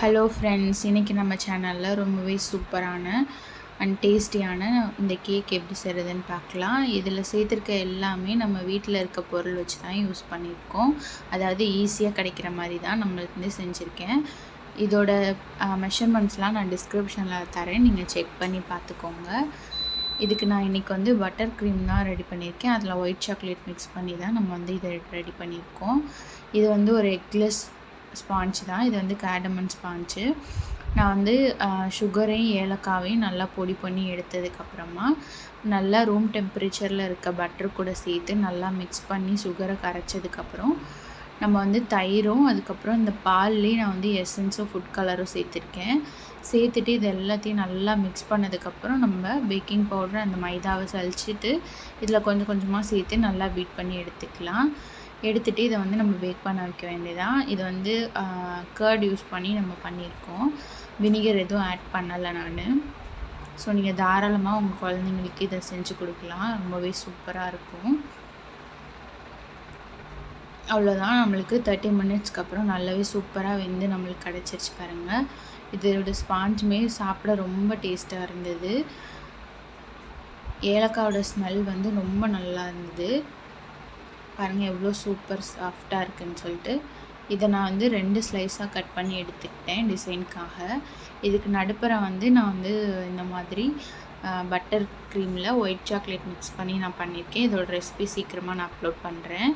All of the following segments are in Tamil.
ஹலோ ஃப்ரெண்ட்ஸ் இன்றைக்கி நம்ம சேனலில் ரொம்பவே சூப்பரான அண்ட் டேஸ்டியான இந்த கேக் எப்படி செய்கிறதுன்னு பார்க்கலாம். இதில் சேர்த்துருக்க எல்லாமே நம்ம வீட்டில் இருக்க பொருள் வச்சு தான் யூஸ் பண்ணியிருக்கோம். அதாவது ஈஸியாக கிடைக்கிற மாதிரி தான் நம்மளுக்கு வந்து செஞ்சுருக்கேன். இதோட மெஷர்மெண்ட்ஸ்லாம் நான் டிஸ்கிரிப்ஷனில் தரேன். நீங்கள் செக் பண்ணி பார்த்துக்கோங்க. இதுக்கு நான் இன்றைக்கி வந்து பட்டர் க்ரீம் தான் ரெடி பண்ணியிருக்கேன். அதில் ஒயிட் சாக்லேட் மிக்ஸ் பண்ணி தான் நம்ம வந்து இதை ரெடி பண்ணியிருக்கோம். இது வந்து ஒரு எக்லெஸ் ஸ்பான்ச் தான். இது வந்து கேடமன் ஸ்பாஞ்சு நான் வந்து சுகரையும் ஏலக்காவையும் நல்லா பொடி பண்ணி எடுத்ததுக்கப்புறமா நல்லா ரூம் டெம்பரேச்சரில் இருக்க பட்டர் கூட சேர்த்து நல்லா மிக்ஸ் பண்ணி சுகரை கரைச்சதுக்கப்புறம் நம்ம வந்து தயிரும் அதுக்கப்புறம் இந்த பால்லேயே நான் வந்து எசன்ஸும் ஃபுட் கலரும் சேர்த்துருக்கேன். சேர்த்துட்டு இது எல்லாத்தையும் நல்லா மிக்ஸ் பண்ணதுக்கப்புறம் நம்ம பேக்கிங் பவுடர் அந்த மைதாவை சளிச்சிட்டு இதில் கொஞ்சம் கொஞ்சமாக சேர்த்து நல்லா பீட் பண்ணி எடுத்துக்கலாம். எடுத்துகிட்டு இதை வந்து நம்ம பேக் பண்ண வைக்க வேண்டியதான் இது வந்து கேர்ட் யூஸ் பண்ணி நம்ம பண்ணியிருக்கோம். வினிகர் எதுவும் ஆட் பண்ணலை நான். ஸோ நீங்கள் தாராளமாக உங்கள் குழந்தைங்களுக்கு இதை செஞ்சு கொடுக்கலாம். ரொம்பவே சூப்பராக இருக்கும். அவ்வளோதான் நம்மளுக்கு தேர்ட்டி மினிட்ஸ்க்கு அப்புறம் நல்லாவே சூப்பராக வெந்து நம்மளுக்கு கிடச்சிருச்சு பாருங்கள் இதோட ஸ்பாஞ்சுமே சாப்பிட ரொம்ப டேஸ்ட்டாக இருந்தது. ஏலக்காயோட ஸ்மெல் வந்து ரொம்ப நல்லா இருந்தது. பாருங்கள் எவ்வளோ சூப்பர் சாஃப்டாக இருக்குதுன்னு சொல்லிட்டு. இதை நான் வந்து ரெண்டு ஸ்லைஸாக கட் பண்ணி எடுத்துக்கிட்டேன் டிசைனுக்காக இதுக்கு நடுப்புற வந்து நான் வந்து இந்த மாதிரி பட்டர் க்ரீமில் ஒயிட் சாக்லேட் மிக்ஸ் பண்ணி நான் பண்ணியிருக்கேன். இதோட ரெசிபி சீக்கிரமாக நான் அப்லோட் பண்ணுறேன்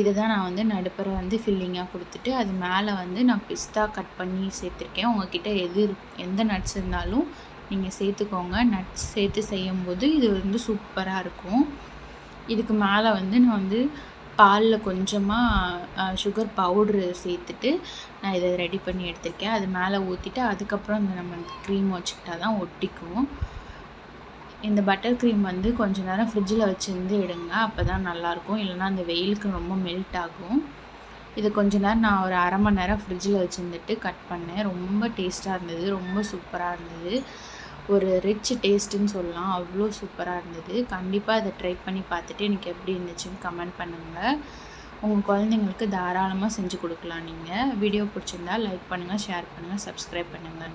இதை தான் நான் வந்து நடுப்புற வந்து ஃபில்லிங்காக கொடுத்துட்டு அது மேலே வந்து நான் பிஸ்தா கட் பண்ணி சேர்த்துருக்கேன். உங்ககிட்ட எது எந்த நட்ஸ் இருந்தாலும் நீங்கள் சேர்த்துக்கோங்க. நட்ஸ் சேர்த்து செய்யும்போது இது வந்து சூப்பராக இருக்கும். இதுக்கு மேலே வந்து நான் வந்து பாலில் கொஞ்சமாக சுகர் பவுட்ரு சேர்த்துட்டு நான் இதை ரெடி பண்ணி எடுத்திருக்கேன். அது மேலே ஊற்றிட்டு அதுக்கப்புறம் இந்த நம்ம க்ரீம் வச்சுக்கிட்டா தான் ஒட்டிக்கும். இந்த பட்டர் க்ரீம் வந்து கொஞ்ச நேரம் ஃப்ரிட்ஜில் வச்சுருந்து எடுங்க. அப்போ தான் நல்லாயிருக்கும். இல்லைனா அந்த வெயிலுக்கு ரொம்ப மெல்ட் ஆகும். இது கொஞ்ச நேரம் நான் ஒரு அரை மணி நேரம் ஃப்ரிட்ஜில் வச்சுருந்துட்டு கட் பண்ணேன். ரொம்ப டேஸ்ட்டாக இருந்தது. ரொம்ப சூப்பராக இருந்தது. ஒரு ரிச் டேஸ்ட்டுன்னு சொல்லலாம். அவ்வளோ சூப்பராக இருந்தது. கண்டிப்பாக அதை ட்ரை பண்ணி பார்த்துட்டு எனக்கு எப்படி இருந்துச்சுன்னு கமெண்ட் பண்ணுங்கள் உங்கள் குழந்தைங்களுக்கு தாராளமாக செஞ்சு கொடுக்கலாம் நீங்கள் வீடியோ பிடிச்சிருந்தா லைக் பண்ணுங்கள் ஷேர் பண்ணுங்கள் சப்ஸ்கிரைப் பண்ணுங்கள்